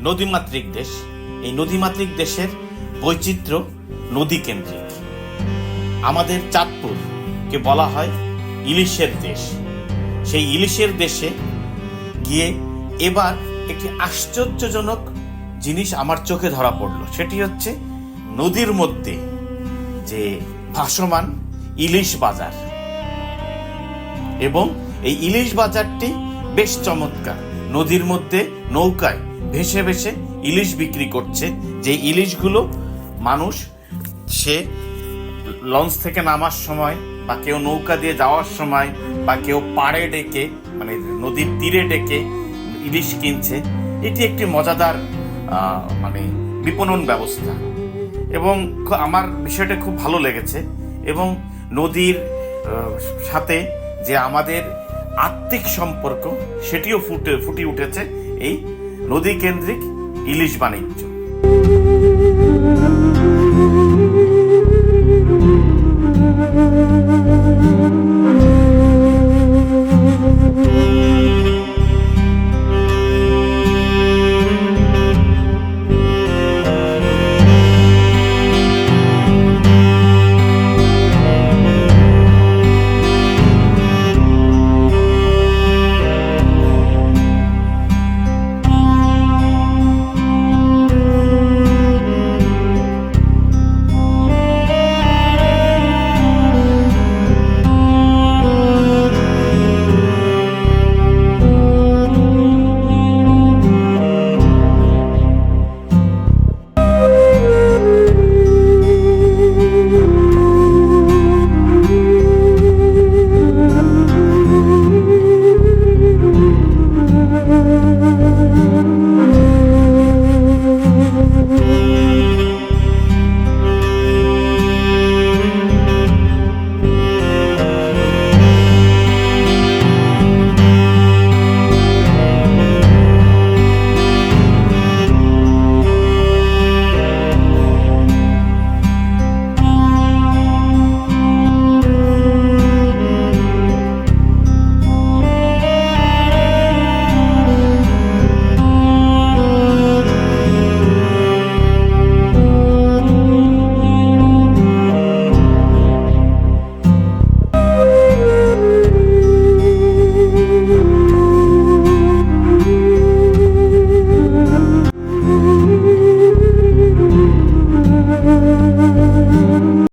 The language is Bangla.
নদীমাতৃক দেশ। এই নদীমাতৃক দেশের বৈচিত্র্য নদী কেন্দ্রিক আমাদের চাঁদপুরকে বলা হয় ইলিশের দেশ। সেই ইলিশের দেশে গিয়ে এবার একটি আশ্চর্যজনক জিনিস আমার চোখে ধরা পড়ল। সেটি হচ্ছে নদীর মধ্যে যে ভাসমান ইলিশ বাজার। এবং এই ইলিশ বাজারটি বেশ চমৎকার। নদীর মধ্যে নৌকায় ভেসে ভেসে ইলিশ বিক্রি করছে। যে ইলিশগুলো মানুষ, সে লঞ্চ থেকে নামার সময় বা কেউ নৌকা দিয়ে যাওয়ার সময় বা কেউ পাড়ে ডেকে মানে নদীর তীরে ডেকে ইলিশ কিনছে, এটি একটি মজাদার মানে বিপণন ব্যবস্থা। এবং আমার বিষয়টা খুব ভালো লেগেছে। এবং নদীর সাথে যে আমাদের আত্মিক সম্পর্ক সেটিও ফুটে ফুটি উঠেছে এই নদী কেন্দ্রিক ইলিশ বাণিজ্য।